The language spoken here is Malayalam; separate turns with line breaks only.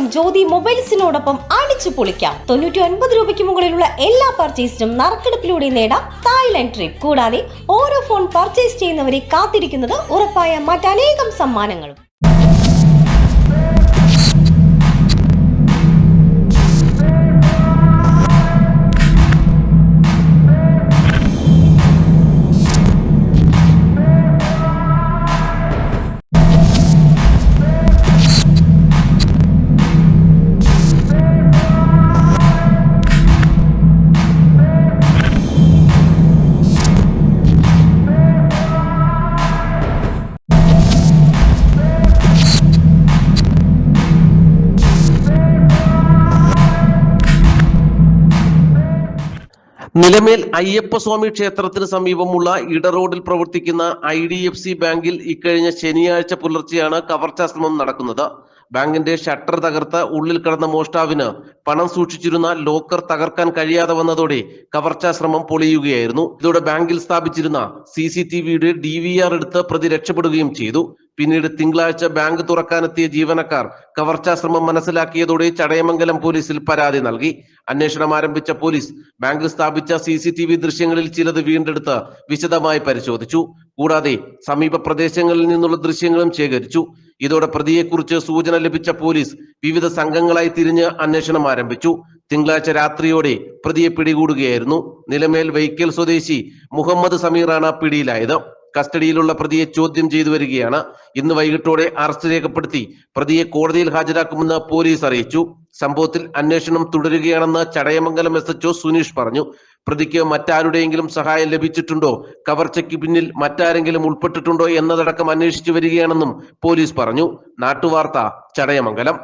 ചടയമംഗലം ജ്യോതി മൊബൈൽസിനോടൊപ്പം അടിച്ചു പൊളിക്കാം. തൊണ്ണൂറ്റി ഒൻപത് രൂപയ്ക്ക് മുകളിലുള്ള എല്ലാ പർച്ചേസിനും നറുക്കെടുപ്പിലൂടെ നേടാം തായ്ലൻഡ് ട്രിപ്പ്. കൂടാതെ ഓരോ ഫോൺ പർച്ചേസ് ചെയ്യുന്നവരെ കാത്തിരിക്കുന്നത് ഉറപ്പായ മറ്റനേകം സമ്മാനങ്ങളും.
നിലമേൽ അയ്യപ്പസ്വാമി ക്ഷേത്രത്തിന് സമീപമുള്ള ഇടറോഡിൽ പ്രവർത്തിക്കുന്ന ഐ ഡി എഫ് സി ബാങ്കിൽ ഇക്കഴിഞ്ഞ ശനിയാഴ്ച പുലർച്ചെയാണ് കവർച്ചാശ്രമം നടക്കുന്നത്. ബാങ്കിന്റെ ഷട്ടർ തകർത്ത് ഉള്ളിൽ കടന്ന മോഷ്ടാവിന് പണം സൂക്ഷിച്ചിരുന്ന ലോക്കർ തകർക്കാൻ കഴിയാതെ വന്നതോടെ കവർച്ചാ ശ്രമം പൊളിയുകയായിരുന്നു. ഇതോടെ ബാങ്കിൽ സ്ഥാപിച്ചിരുന്ന സി സി ടി വിയുടെ ഡി വി ആർ എടുത്ത് പ്രതി രക്ഷപ്പെടുകയും ചെയ്തു. പിന്നീട് തിങ്കളാഴ്ച ബാങ്ക് തുറക്കാനെത്തിയ ജീവനക്കാർ കവർച്ചാ ശ്രമം മനസ്സിലാക്കിയതോടെ ചടയമംഗലം പോലീസിൽ പരാതി നൽകി. അന്വേഷണം ആരംഭിച്ച പോലീസ് ബാങ്കിൽ സ്ഥാപിച്ച സി സി ടി വി ദൃശ്യങ്ങളിൽ ചിലത് വീണ്ടെടുത്ത് വിശദമായി പരിശോധിച്ചു. കൂടാതെ സമീപ പ്രദേശങ്ങളിൽ നിന്നുള്ള ദൃശ്യങ്ങളും ശേഖരിച്ചു. ഇതോടെ പ്രതിയെക്കുറിച്ച് സൂചന ലഭിച്ച പോലീസ് വിവിധ സംഘങ്ങളായി തിരിഞ്ഞ് അന്വേഷണം ആരംഭിച്ചു. തിങ്കളാഴ്ച രാത്രിയോടെ പ്രതിയെ പിടികൂടുകയായിരുന്നു. നിലമേൽ വൈക്കൽ സ്വദേശി മുഹമ്മദ് സമീറാണ് പിടിയിലായത്. കസ്റ്റഡിയിലുള്ള പ്രതിയെ ചോദ്യം ചെയ്തു വരികയാണ്. ഇന്ന് വൈകിട്ടോടെ അറസ്റ്റ് രേഖപ്പെടുത്തി പ്രതിയെ കോടതിയിൽ ഹാജരാക്കുമെന്ന് പോലീസ് അറിയിച്ചു. സംഭവത്തിൽ അന്വേഷണം തുടരുകയാണെന്ന് ചടയമംഗലം എസ് എച്ച്ഒ സുനീഷ് പറഞ്ഞു. പ്രതിക്ക് മറ്റാരുടെയെങ്കിലും സഹായം ലഭിച്ചിട്ടുണ്ടോ? കവർച്ചയ്ക്ക് പിന്നിൽ മറ്റാരെങ്കിലും ഉൾപ്പെട്ടിട്ടുണ്ടോ എന്നതടക്കം അന്വേഷിച്ചു വരികയാണെന്നും പോലീസ് പറഞ്ഞു. നാട്ടുവാർത്ത ചടയമംഗലം.